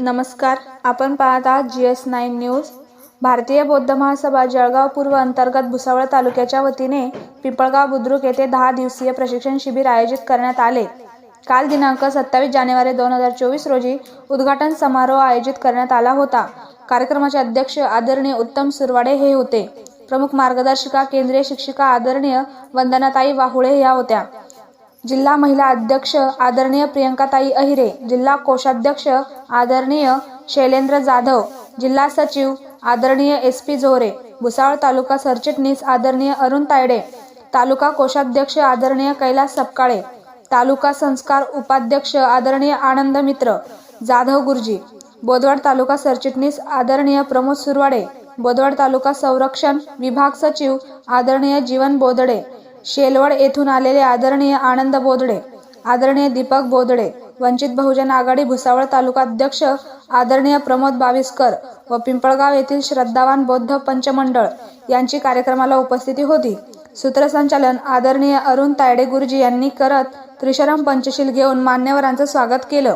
नमस्कार. आपण पाहत आहात जी एस नाईन न्यूज. भारतीय बौद्ध महासभा जळगाव पूर्व अंतर्गत भुसावळ तालुक्याच्या वतीने पिंपळगाव बुद्रुक येथे दहा दिवसीय प्रशिक्षण शिबिर आयोजित करण्यात आले. काल दिनांक सत्तावीस जानेवारी दोन हजार चोवीस रोजी उद्घाटन समारोह आयोजित करण्यात आला होता. कार्यक्रमाचे अध्यक्ष आदरणीय उत्तम सुरवाडे हे होते. प्रमुख मार्गदर्शिका केंद्रीय शिक्षिका आदरणीय वंदनाताई वाहुळे ह्या होत्या. जिल्हा महिला अध्यक्ष आदरणीय प्रियंकाताई अहिरे जिल्हा कोषाध्यक्ष आदरणीय शैलेंद्र जाधव जिल्हा सचिव आदरणीय एस पी जोरे भुसावळ तालुका सरचिटणीस आदरणीय अरुण तायडे तालुका कोषाध्यक्ष आदरणीय कैलास सपकाळे तालुका संस्कार उपाध्यक्ष आदरणीय आनंद मित्र जाधव गुरुजी बोदवड तालुका सरचिटणीस आदरणीय प्रमोद सुरवाडे बोदवड तालुका संरक्षण विभाग सचिव आदरणीय जीवन बोदडे शेलवड येथून आलेले आदरणीय आनंद बोदडे आदरणीय दीपक बोदडे वंचित बहुजन आघाडी भुसावळ तालुका अध्यक्ष आदरणीय प्रमोद बाविस्कर व पिंपळगाव येथील श्रद्धावान बौद्ध पंचमंडळ यांची कार्यक्रमाला उपस्थिती होती. सूत्रसंचालन आदरणीय अरुण तायडे गुरुजी यांनी करत त्रिशरम पंचशील घेऊन मान्यवरांचं स्वागत केलं.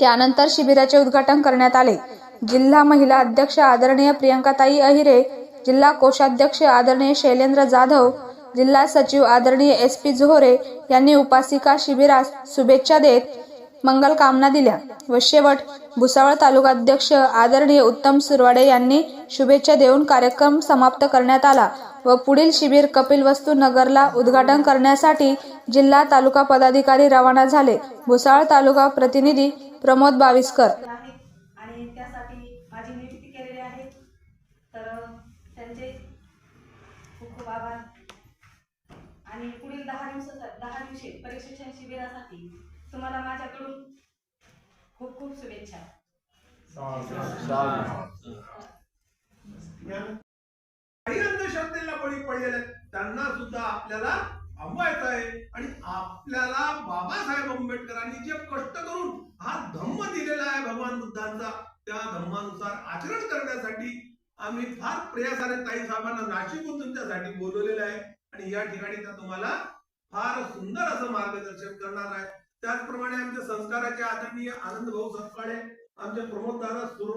त्यानंतर शिबिराचे उद्घाटन करण्यात आले. जिल्हा महिला अध्यक्ष आदरणीय प्रियंकाताई अहिरे जिल्हा कोषाध्यक्ष आदरणीय शैलेंद्र जाधव जिल्हा सचिव आदरणीय एस पी जोहरे यांनी उपासिका शिबिरास शुभेच्छा देत मंगल कामना दिल्या. व शेवट भुसावळ तालुका अध्यक्ष आदरणीय उत्तम सुरवाडे यांनी शुभेच्छा देऊन कार्यक्रम समाप्त करण्यात आला व पुढील शिबिर कपिलवस्तू नगरला उद्घाटन करण्यासाठी जिल्हा तालुका पदाधिकारी रवाना झाले. भुसावळ तालुका प्रतिनिधी प्रमोद बाविस्कर. आणि त्यासाठी माझी नियुक्ती केलेली आहे. तर त्यांचे खूप खूप आभार. आणि पुढील दहा दिवसाचा दहा दिवशी प्रशिक्षण शिबिरासाठी तुम्हाला माझ्याकडून खूप खूप शुभेच्छा. काही अंधश्रद्धेला बळी पडलेले त्यांना सुद्धा आपल्याला थांबवायचं आहे. आणि आपल्याला बाबासाहेब आंबेडकरांनी जे कष्ट करून हा धम्म दिलेला आहे भगवान बुद्धांचा त्या धम्मानुसार आचरण करण्यासाठी आम्ही फार प्रयासाने ताई साहेबांना नाशिकहून तुमच्यासाठी बोलवलेलं आहे. आणि या ठिकाणी त्या तुम्हाला फार सुंदर असं मार्गदर्शन करणार आहे. त्याचप्रमाणे आमच्या संस्काराचे आदरणीय आनंद भाऊ सपकाळे आमचे प्रमोद दादा सुरू